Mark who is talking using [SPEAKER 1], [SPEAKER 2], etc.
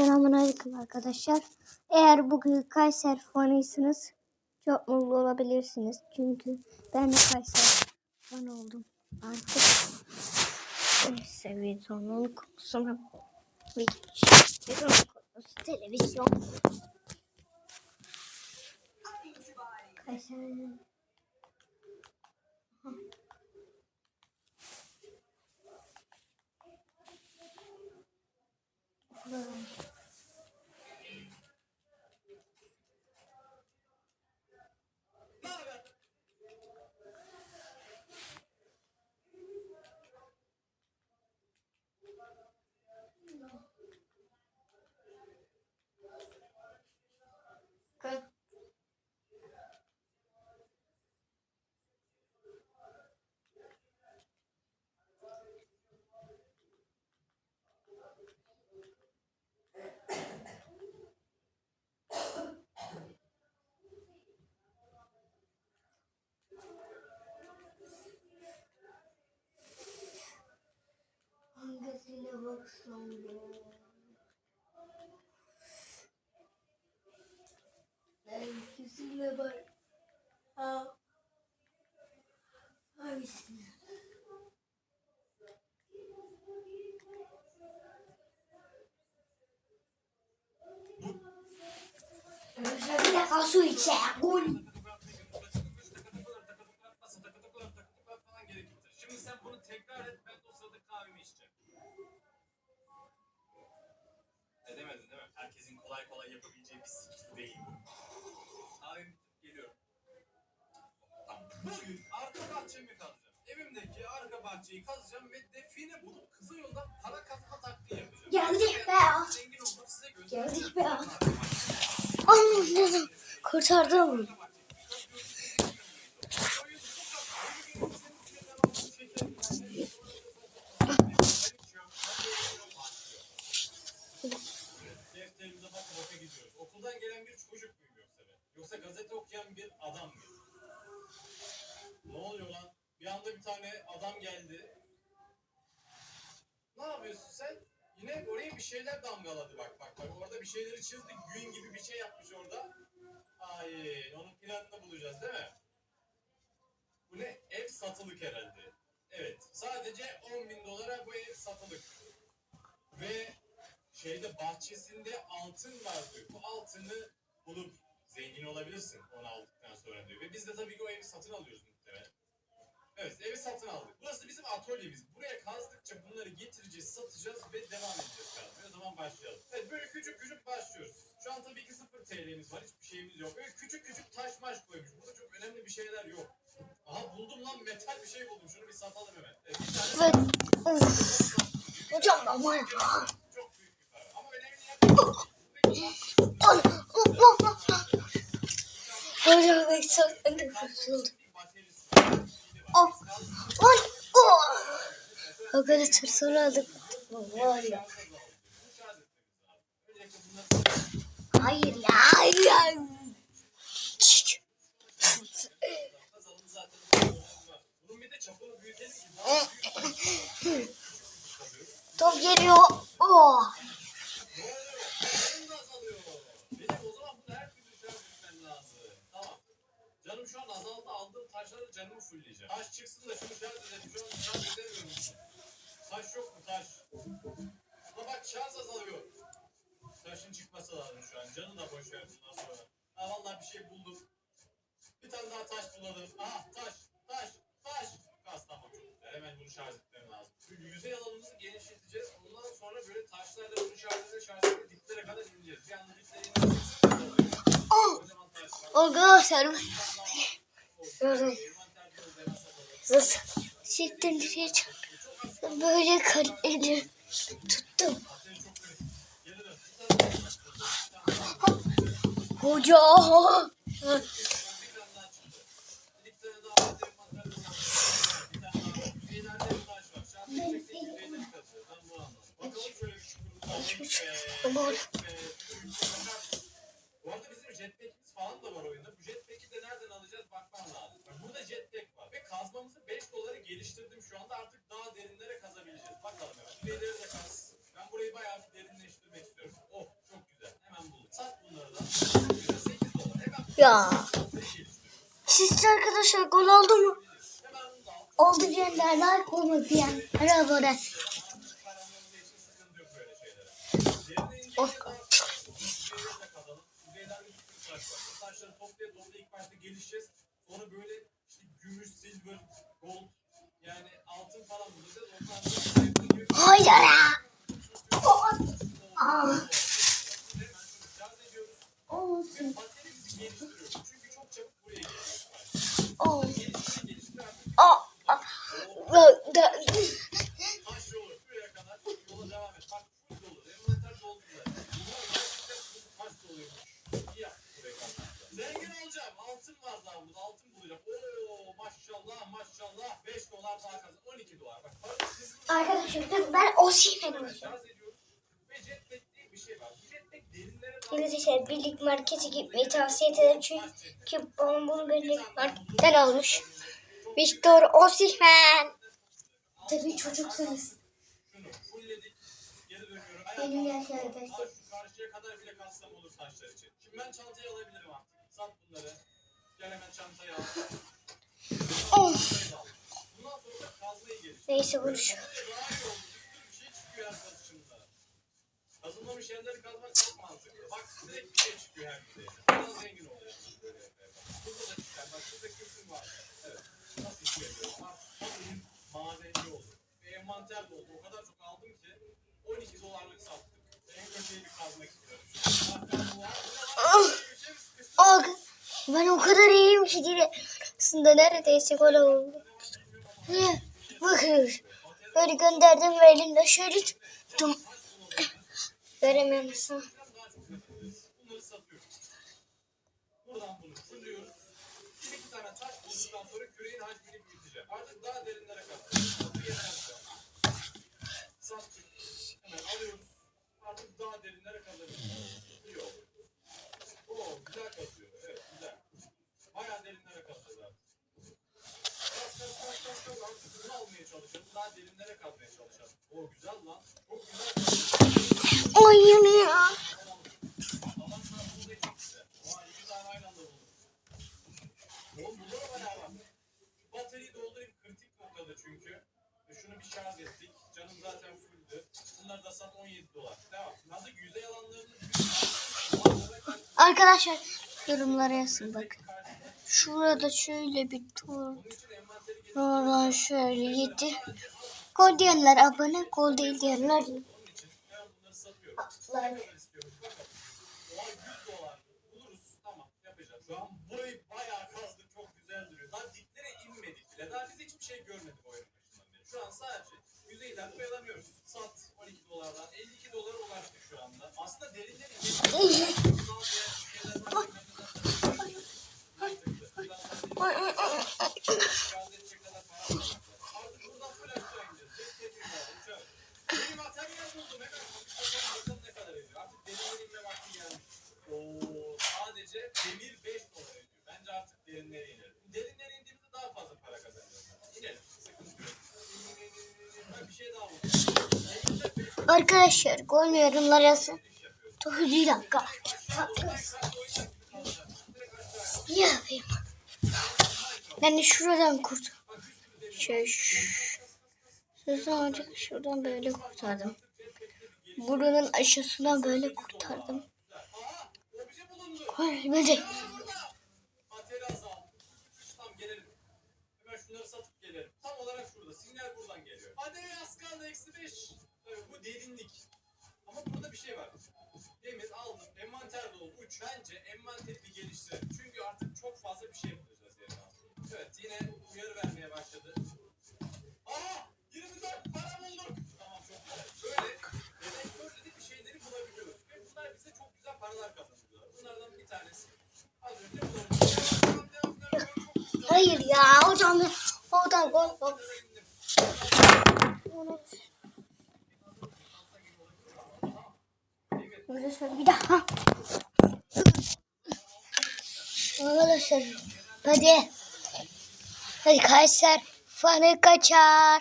[SPEAKER 1] Selamünaleyküm arkadaşlar. Eğer bugün Kayser fanıysanız çok mutlu olabilirsiniz. Çünkü ben de Kayser fan oldum. Artık zorunluluk konusuna bir konusu Hangisine baksam ya? Hangisine bak? Ha. Hangisine? Bir dakika su içe. Gol.
[SPEAKER 2] falan gerekirdir. Şimdi sen bunu tekrar et Edemedin değil mi? Herkesin kolay kolay yapabileceği bir skill değil bu. Bitirip geliyorum. Tamam. Bugün arka bahçemi kazacağım. Evimdeki arka bahçeyi kazacağım ve define bulup kısa yoldan para kazma taktiği yapacağım.
[SPEAKER 1] Geldik be.
[SPEAKER 2] Zengin olmak size göstereceğim.
[SPEAKER 1] Geldik be. Anladım. Kurtardım.
[SPEAKER 2] Yine oraya bir şeyler damgaladı bak bak bak. Orada bir şeyleri çizdi. Gün gibi bir şey yapmış orada. Ay, onun planını bulacağız değil mi? Bu ne? Ev satılık herhalde. Evet. Sadece 10 bin dolara bu ev satılık. Ve şeyde bahçesinde altın var diyor. Bu altını bulup zengin olabilirsin onu aldıktan sonra diyor. Ve biz de tabii ki o evi satın alıyoruz. Evet evi satın aldık. Burası bizim atölyemiz. Buraya kazdıkça bunları getireceğiz, satacağız ve devam edeceğiz kazmaya. O zaman başlayalım. Evet böyle küçük küçük başlıyoruz. Şu an tabii ki sıfır TL'miz var. Hiçbir şeyimiz yok. Böyle küçük küçük taş maş koymuş. Burada çok önemli bir şeyler yok. Aha buldum lan metal bir şey buldum. Şunu bir satalım hemen. Evet, bir tane.
[SPEAKER 1] Hocam ama ya.
[SPEAKER 2] çok büyük bir para. Ama önemli yer.
[SPEAKER 1] Hocam ben saklandı kurtuldum. Oh. Ay. Oh. Kadar tırsır aldık. Var ya. Hayır ya. Top geliyor. Oh.
[SPEAKER 2] Ne oluyor? Benim de azalıyor. Benim o zaman bunu her türlü şarj etmem lazım. Tamam. Azaldı. Aldığım taşları canımı fullleyeceğim. Taş çıksın da şunu şarj edelim. Şu an edemiyorum. Taş yok mu taş? Ama bak şarj azalıyor. Taşın çıkması lazım şu an. Canı da boş ver bundan sonra. Ha vallahi bir şey buldum. Bir tane daha taş buladım. Aha taş, taş, taş. Kas tamam güzel. Hemen bunu şarj etmem lazım. Şu yüzey alanımızı genişleteceğiz. Ondan sonra böyle taşlarla bunu şarj ede şarj ede diplere kadar ineceğiz. Bir anda diplere ineceğiz.
[SPEAKER 1] Arkadaşlar nasıl çektim diye böyle kalemi tuttum.
[SPEAKER 2] Aferin çok Küpeleri de. Ben burayı bayağı bir derinleştirmek istiyorum. Oh çok güzel. Hemen buldum. Sat bunları da. 8 dolar. Hemen
[SPEAKER 1] Ya. Sizce arkadaşlar gol oldu mu? Oldu diyenler like olmadı
[SPEAKER 2] diyen. Merhaba. Maşallah maşallah. 5 dolar daha kazan. 12 dolar. Bak
[SPEAKER 1] Arkadaşlar ben
[SPEAKER 2] jetpack diye bir şey
[SPEAKER 1] Arkadaşlar birlik markete gitmeyi tavsiye ederim çünkü babam bunu birlik marketten almış. Victor Osimhen. Tabii çocuksunuz. Benim yaş arkadaşlar.
[SPEAKER 2] Karşıya kadar bile katsam olur taşlar için. Şimdi ben çantayı alabilirim artık. Sat bunları. Gel hemen çantayı al.
[SPEAKER 1] Of. Neyse bunu şu.
[SPEAKER 2] Daha iyi oldu. Bir çıkıyor her satışımda. Kazılmamış yerleri kazmak çok mantıklı. Bak direkt bir çıkıyor her birde. Biraz zengin oluyor. Böyle yapıyor. Burada da çıkar. Bak şurada kesim var. Evet. Nasıl işe yarıyor? Bak ürün madenci oldu. Ve envanter doldu. O kadar çok aldım ki 12 dolarlık sattık. En kötüye bir kazmak istiyorum. Bak ben
[SPEAKER 1] o kadar iyiyim ki. Aslında neredeyse gol oldu. Bakın. Böyle gönderdim ve elimde şöyle tuttum. Göremiyor musun?
[SPEAKER 2] daha çok yapabiliriz. Bunları satıyoruz. Buradan bunu fırlıyoruz. Bir iki tane taş bulduktan sonra küreğin hacmini büyüteceğim. Artık daha derinlere kadar. Bu yeter. Sattık. Hemen alıyoruz. Artık daha derinlere kadar. İyi oldu. Oo güzel kazıyor. Evet güzel. Bayağı derinlere kazıyor zaten. Kas kas kas kas kas. Artık bunu almaya çalışalım. Daha derinlere kazmaya çalışalım. Oo güzel lan. Çok güzel.
[SPEAKER 1] Oyun ya.
[SPEAKER 2] Bataryayı doldurayım kritik noktada çünkü. E, Şunu bir şarj ettik. Canım zaten fulldü. Bunları da sat 17 dolar. Devam. Nazik yüzey alanlarını
[SPEAKER 1] Arkadaşlar yorumlara yazın bakın. Şurada şöyle bir tur. Oradan şöyle yedi. Gol diyenler abone, gol değil diyenler
[SPEAKER 2] bunları satıyorum.
[SPEAKER 1] like.
[SPEAKER 2] istiyorum. Bakalım. Oha 100 dolar. Buluruz. Tamam yapacağız. Şu an burayı bayağı kazdık. Çok güzel duruyor. Daha diplere inmedik bile. Daha biz hiçbir şey. Şu an sadece yüzeyden oyalanıyoruz.
[SPEAKER 1] Arkadaşlar gol yorumlara yazın. Dur bir dakika. Ne yapayım? Ben de şuradan kurt. Şey, şuradan, şuradan böyle kurtardım. Buranın aşağısından böyle kurtardım.
[SPEAKER 2] obje bulundu. Hadi az kaldı. Eksi 5. Tabii bu derinlik. Ama burada bir şey var. Demir aldım. Envanter dolu. Uç. Bence envanteri bir geliştirelim. Çünkü artık çok fazla bir şey bulacağız yerine. Evet yine uyarı vermeye başladı. Aha! 24 para bulduk. Tamam çok güzel. Böyle dedektörle de bir şeyleri bulabiliyoruz. Ve bunlar bize çok güzel paralar kazandırıyor. Bunlardan bir tanesi. Az önce güzel.
[SPEAKER 1] Hayır ya hocam. Oradan gol Burada şöyle bir daha. Arkadaşlar hadi. Hadi Kayser fanı kaçar.